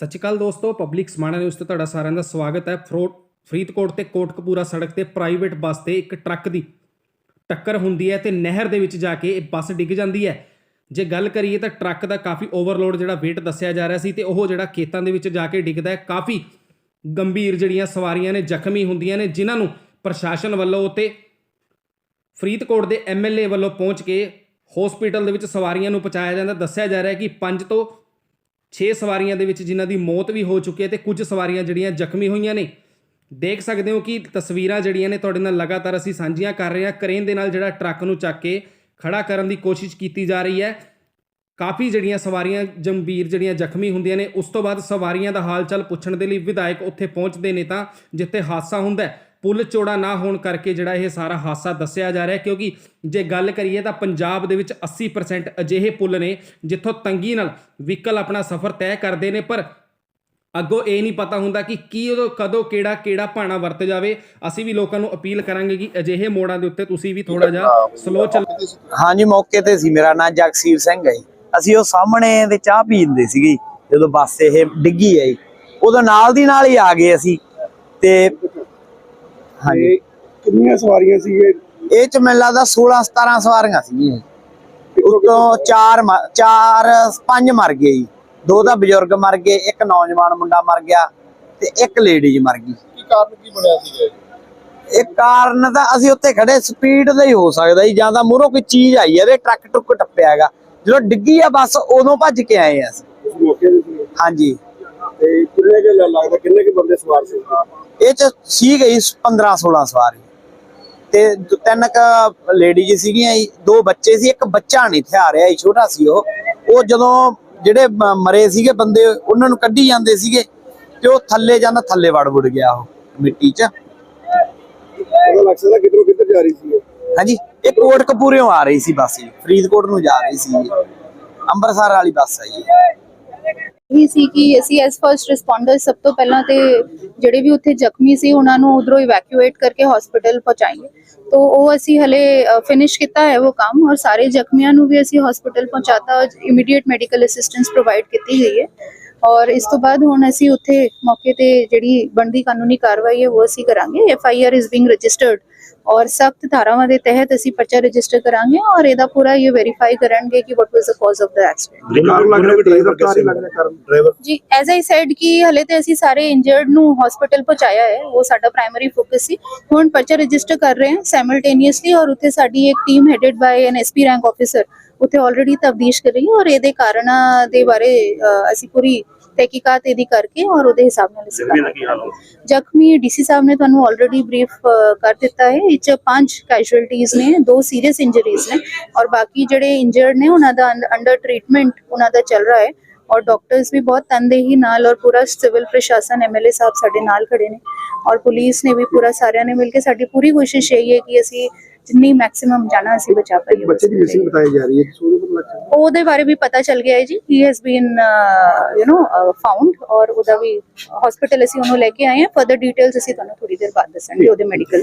ਸਤਿ ਸ਼੍ਰੀ ਅਕਾਲ ਦੋਸਤੋ public Samana news ਤੇ ਤੁਹਾਡਾ ਸਾਰਿਆਂ ਦਾ ਸਵਾਗਤ ਹੈ। ਫਰੋਡ ਫਰੀਦਕੋਟ ਤੇ ਕੋਟਕਪੂਰਾ ਸੜਕ ਤੇ ਪ੍ਰਾਈਵੇਟ ਬੱਸ ਤੇ ਇੱਕ ਟਰੱਕ ਦੀ ਟੱਕਰ ਹੁੰਦੀ ਹੈ ਤੇ ਨਹਿਰ ਦੇ ਵਿੱਚ ਜਾ ਕੇ ਇਹ ਬੱਸ ਡਿੱਗ ਜਾਂਦੀ ਹੈ। ਜੇ ਗੱਲ ਕਰੀਏ ਤਾਂ ਟਰੱਕ ਦਾ ਕਾਫੀ ਓਵਰਲੋਡ ਜਿਹੜਾ weight ਦੱਸਿਆ ਜਾ ਰਿਹਾ ਸੀ ਤੇ ਉਹ ਜਿਹੜਾ ਖੇਤਾਂ ਦੇ ਵਿੱਚ ਜਾ ਕੇ ਡਿੱਗਦਾ ਹੈ। ਕਾਫੀ ਗੰਭੀਰ ਜਿਹੜੀਆਂ ਸਵਾਰੀਆਂ ਨੇ, ਜ਼ਖਮੀ ਹੁੰਦੀਆਂ ਨੇ, ਜਿਨ੍ਹਾਂ ਨੂੰ ਪ੍ਰਸ਼ਾਸਨ ਵੱਲੋਂ ਉਤੇ ਫਰੀਦਕੋਟ ਦੇ ਐਮਐਲਏ ਵੱਲੋਂ ਪਹੁੰਚ ਕੇ ਹਸਪੀਟਲ ਦੇ ਵਿੱਚ ਸਵਾਰੀਆਂ ਨੂੰ ਪਹੁੰਚਾਇਆ ਜਾਂਦਾ। ਦੱਸਿਆ ਜਾ ਰਿਹਾ ਹੈ ਕਿ 5 ਤੋਂ 6 ਸਵਾਰੀਆਂ ਦੇ ਵਿੱਚ ਜਿਨ੍ਹਾਂ ਦੀ ਮੌਤ ਵੀ ਹੋ ਚੁੱਕੀ ਹੈ ਤੇ ਕੁਝ ਸਵਾਰੀਆਂ ਜਿਹੜੀਆਂ ਜ਼ਖਮੀ ਹੋਈਆਂ ਨੇ। ਦੇਖ ਸਕਦੇ ਹੋ ਕਿ ਤਸਵੀਰਾਂ ਜਿਹੜੀਆਂ ਨੇ ਤੁਹਾਡੇ ਨਾਲ ਲਗਾਤਾਰ ਅਸੀਂ ਸਾਂਝੀਆਂ ਕਰ ਰਹੇ ਹਾਂ। ਕਰੇਨ ਦੇ ਨਾਲ ਜਿਹੜਾ ਟਰੱਕ ਨੂੰ ਚੱਕ ਕੇ ਖੜਾ ਕਰਨ ਦੀ ਕੋਸ਼ਿਸ਼ ਕੀਤੀ ਜਾ ਰਹੀ ਹੈ। ਕਾਫੀ ਜਿਹੜੀਆਂ ਸਵਾਰੀਆਂ ਜੰਬੀਰ ਜਿਹੜੀਆਂ ਜ਼ਖਮੀ ਹੁੰਦੀਆਂ ਨੇ, ਉਸ ਤੋਂ ਬਾਅਦ ਸਵਾਰੀਆਂ ਦਾ ਹਾਲ ਚਾਲ ਪੁੱਛਣ ਦੇ ਲਈ ਵਿਧਾਇਕ ਉੱਥੇ ਪਹੁੰਚਦੇ ਨੇ ਤਾਂ ਜਿੱਥੇ ਹਾਦਸਾ ਹੁੰਦਾ ਹੈ। ਪੁਲ ਚੌੜਾ ਨਾ ਹੋਣ ਕਰਕੇ ਜਿਹੜਾ ਇਹ ਸਾਰਾ ਹਾਦਸਾ ਦੱਸਿਆ ਜਾ ਰਿਹਾ ਕਿਉਂਕਿ ਜੇ ਗੱਲ ਕਰੀਏ ਤਾਂ ਪੰਜਾਬ ਦੇ ਵਿੱਚ 80% ਅਜਿਹੇ ਪੁਲ ਨੇ ਜਿੱਥੋਂ ਤੰਗੀ ਨਾਲ ਵਹੀਕਲ ਆਪਣਾ ਸਫ਼ਰ ਤੈਅ ਕਰਦੇ ਨੇ ਪਰ ਅੱਗੋਂ ਇਹ ਨਹੀਂ ਪਤਾ ਹੁੰਦਾ ਕਿ ਕੀ ਉਦੋਂ ਕਦੋਂ ਕਿਹੜਾ ਕਿਹੜਾ ਭਾਣਾ ਵਰਤ ਜਾਵੇ। ਅਸੀਂ ਵੀ ਲੋਕਾਂ ਨੂੰ ਅਪੀਲ ਕਰਾਂਗੇ ਕਿ ਅਜਿਹੇ ਮੋੜਾਂ ਦੇ ਉੱਤੇ ਤੁਸੀਂ ਵੀ ਥੋੜਾ ਜਿਹਾ ਸਲੋ ਚੱਲ। ਹਾਂਜੀ ਮੌਕੇ ਤੇ ਸੀ। ਮੇਰਾ ਨਾਮ ਜਗਸੀਰ ਸਿੰਘ ਹੈ। ਅਸੀਂ ਉਹ ਸਾਹਮਣੇ ਦੇ ਚਾਹ ਪੀਂਦੇ ਸੀਗੇ ਜਦੋਂ ਬੱਸ ਇਹ ਡਿੱਗੀ ਹੈ। ਉਦੋਂ ਨਾਲ ਦੀ ਨਾਲ ਹੀ ਆ ਗਏ ਅਸੀਂ। ਤੇ ਹਾਂਜੀ। ਕਿੰਨੀਆਂ ਸਵਾਰੀਆਂ ਸੀਗੇ ਇਹ ਚ ਮੈਨੂੰ ਲੱਗਦਾ 16 17 ਸਵਾਰੀਆਂ ਸੀਗੀਆਂ। ਉਤੋਂ ਚਾਰ ਮ- ਚਾਰ ਪੰਜ ਮਰ ਗਏ ਜੀ। ਦੋ ਤਾਂ ਬਜ਼ੁਰਗ ਮਰ ਗਏ ਇੱਕ ਨੌਜਵਾਨ ਮੁੰਡਾ ਮਰ ਗਿਆ ਤੇ ਇੱਕ ਲੇਡੀਜ਼ ਮਰ ਗਈ। ਕੀ ਕਾਰਨ ਕੀ ਬਣਿਆ ਸੀਗਾ ਇਹ? ਇਹ ਕਾਰਨ ਤਾਂ ਅਸੀਂ ਉੱਥੇ ਖੜੇ ਸਪੀਡ ਦਾ ਹੀ ਹੋ ਸਕਦਾ ਜੀ। ਜਾਂ ਤਾਂ ਮੂਹਰੋਂ ਕੋਈ ਚੀਜ਼ ਆਈ ਹੈ ਤੇ ਟਰੱਕ ਟਰੁੱਕ ਟੱਪਿਆ ਹੈਗਾ। ਜਦੋਂ ਡਿੱਗੀ ਆ ਬੱਸ ਉਦੋਂ ਭੱਜ ਕੇ ਆਏ ਆ ਅਸੀਂ। ਉਸ ਮੌਕੇ ਤੇ ਸੀਗੇ? ਹਾਂਜੀ। ਕਿੰਨੇ ਕੁ ਲ- ਲੱਗਦਾ ਕਿੰਨੇ ਕੁ ਬੰਦੇ ਸਵਾਰ ਸੀ? ਇਹ ਚ ਸੀ ਗਈ 15 16 ਸਵਾਰੀ ਤੇ ਤਿੰਨ ਕ ਲੇਡੀਜ਼ ਸੀਗੀਆਂ ਜੀ ਦੋ ਬੱਚੇ ਸੀ ਇੱਕ ਬੱਚਾ ਨਹੀਂ ਥਿਆ ਰਿਹਾ ਛੋਟਾ ਸੀ ਉਹ। ਉਹ ਜਦੋਂ ਜਿਹੜੇ ਮਰੇ ਸੀਗੇ ਬੰਦੇ ਉਹਨਾਂ ਨੂੰ ਕੱਢੀ ਜਾਂਦੇ ਸੀਗੇ ਤੇ ਉਹ ਥੱਲੇ ਜਾਂਦਾ ਥੱਲੇ ਵੜ ਵੜ ਗਿਆ ਉਹ ਮਿੱਟੀ 'ਚ। ਉਹਦਾ ਲੱਗ ਸਕਦਾ ਕਿਧਰੋਂ ਕਿੱਧਰ ਜਾ ਰਹੀ ਸੀ? ਹਾਂਜੀ ਇਹ ਕੋਟਕਪੂਰਿਓਂ ਆ ਰਹੀ ਸੀ ਬੱਸ ਜੀ ਫਰੀਦਕੋਟ ਨੂੰ ਜਾ ਰਹੀ ਸੀ। ਅੰਮ੍ਰਿਤਸਰ ਵਾਲੀ ਬੱਸ ਹੈ ਜੀ। ਇਹ ਸੀ ਕਿ ਅਸੀਂ ਐਸ ਫਰਸਟ ਰਿਸਪੌਂਡਰ ਸਭ ਤੋਂ ਪਹਿਲਾਂ ਤੇ ਜਿਹੜੇ ਵੀ ਉੱਥੇ ਜ਼ਖਮੀ ਸੀ, ਉਹਨਾਂ ਨੂੰ ਉਧਰੋਂ ਇਵੈਕੂਏਟ ਕਰਕੇ ਹਸਪੀਟਲ ਪਹੁੰਚਾਈਏ। ਤੋ ਉਹ ਅਸੀਂ ਹਲੇ ਫਿਨਿਸ਼ ਕੀਤਾ ਹੈ ਉਹ ਕੰਮ ਔਰ ਸਾਰੇ ਜ਼ਖਮੀਆਂ ਨੂੰ ਵੀ ਅਸੀਂ ਹਸਪੀਟਲ ਪਹੁੰਚਾਤਾ ਔਰ ਇਮੀਡੀਏਟ ਮੈਡੀਕਲ ਅਸਿਸਟੈਂਸ ਪ੍ਰੋਵਾਈਡ ਕੀਤੀ ਗਈ ਹੈ। ਔਰ ਇਸ ਤੋਂ ਬਾਅਦ ਹੁਣ ਅਸੀਂ ਉੱਥੇ ਮੌਕੇ ਤੇ ਜਿਹੜੀ ਬਣਦੀ ਕਾਨੂੰਨੀ ਕਾਰਵਾਈ ਹੈ, ਉਹ ਅਸੀਂ ਕਰਾਂਗੇ। F I R is being registered ਔਰ ਸਖਤ ਧਾਰਾਵਾਂ ਦੇ ਤਹਿਤ ਅਸੀਂ ਪਰਚਾ ਰਜਿਸਟਰ ਕਰਾਂਗੇ ਔਰ ਇਹਦਾ ਪੂਰਾ ਇਹ ਵੈਰੀਫਾਈ ਕਰਾਂਗੇ ਕਿ what was the cause of the accident driver ਜੀ ਐਜ਼ ਆਈ ਸੈਡ ਕਿ ਹਲੇ ਤੇ ਅਸੀਂ ਸਾਰੇ ਇੰਜਰਡ ਨੂੰ ਹਸਪੀਟਲ ਪਹੁੰਚਾਇਆ ਹੈ ਉਹ ਸਾਡਾ ਪ੍ਰਾਇਮਰੀ ਫੋਕਸ ਸੀ। ਹੁਣ ਪਰਚਾ ਰਜਿਸਟਰ ਕਰ ਰਹੇ ਹਾਂ ਸਾਈਮਲਟੇਨੀਅਸਲੀ ਔਰ ਉੱਥੇ ਸਾਡੀ ਇੱਕ team headed by an SP rank officer ਉੱਥੇ ਆਲਰੇਡੀ ਤਬਦੀਸ਼ ਕਰ ਰਹੀ ਹੈ ਔਰ ਇਹਦੇ ਕਾਰਨਾਂ ਦੇ ਬਾਰੇ ਅਸੀਂ ਪੂਰੀ ਤਹਿਕੀਕਾਤ ਇਹਦੀ ਕਰਕੇ ਔਰ ਉਹਦੇ ਹਿਸਾਬ ਨਾਲ ਅਸੀਂ ਕਰਾਂਗੇ ਜ਼ਖਮੀ ਡੀਸੀ ਸਾਹਿਬ ਨੇ ਤੁਹਾਨੂੰ ਆਲਰੇਡੀ ਬਰੀਫ ਕਰ ਦਿੱਤਾ ਹੈ। ਇਹ 'ਚ ਪੰਜ ਕੈਜੁਅਲਟੀਜ਼ ਨੇ ਦੋ ਸੀਰੀਅਸ ਇੰਜਰੀਜ਼ ਨੇ ਔਰ ਬਾਕੀ ਜਿਹੜੇ ਇੰਜਰਡ ਨੇ ਉਹਨਾਂ ਦਾ ਅੰਡਰ ਟ੍ਰੀਟਮੈਂਟ ਉਹਨਾਂ ਦਾ ਚੱਲ ਰਿਹਾ ਹੈ। ਔਰ ਡਾਕਟਰਸ ਵੀ ਬਹੁਤ ਤਨਦੇਹੀ ਨਾਲ ਔਰ ਪੂਰਾ ਸਿਵਲ ਪ੍ਰਸ਼ਾਸਨ ਐਮਐਲਏ ਸਾਹਿਬ ਸਾਡੇ ਨਾਲ ਖੜੇ ਨੇ। ਔਰ ਪੁਲਿਸ ਨੇ ਵੀ ਪੂਰਾ ਸਾਰਿਆਂ ਨੇ ਮਿਲ ਕੇ ਸਾਡੀ ਪੂਰੀ ਕੋਸ਼ਿਸ਼ ਇਹ ਹੈ ਕਿ ਅਸੀਂ ਜਿੰਨੀ ਮੈਕਸਿਮਮ ਜਾਣਾ ਅਸੀਂ ਬਚਾ ਪਾਈਏ ਬੱਚੇ ਦੀ ਮਿਸਿੰਗ ਬਤਾਈ ਜਾ ਰਹੀ ਹੈ ਕਿ ਉਹਦੇ ਪਰ ਲੱਗ ਉਹਦੇ ਬਾਰੇ ਵੀ ਪਤਾ ਚੱਲ ਗਿਆ ਹੈ ਜੀ। He has been you know found ਔਰ ਉਹਦਾ ਵੀ ਹਸਪੀਟਲ ਅਸੀਂ ਉਹਨੂੰ ਲੈ ਕੇ ਆਏ ਹਾਂ। ਫਰਦਰ ਡਿਟੇਲਸ ਅਸੀਂ ਤੁਹਾਨੂੰ ਥੋੜੀ ਦੇਰ ਬਾਅਦ ਦੱਸਾਂਗੇ ਉਹਦੇ ਮੈਡੀਕਲ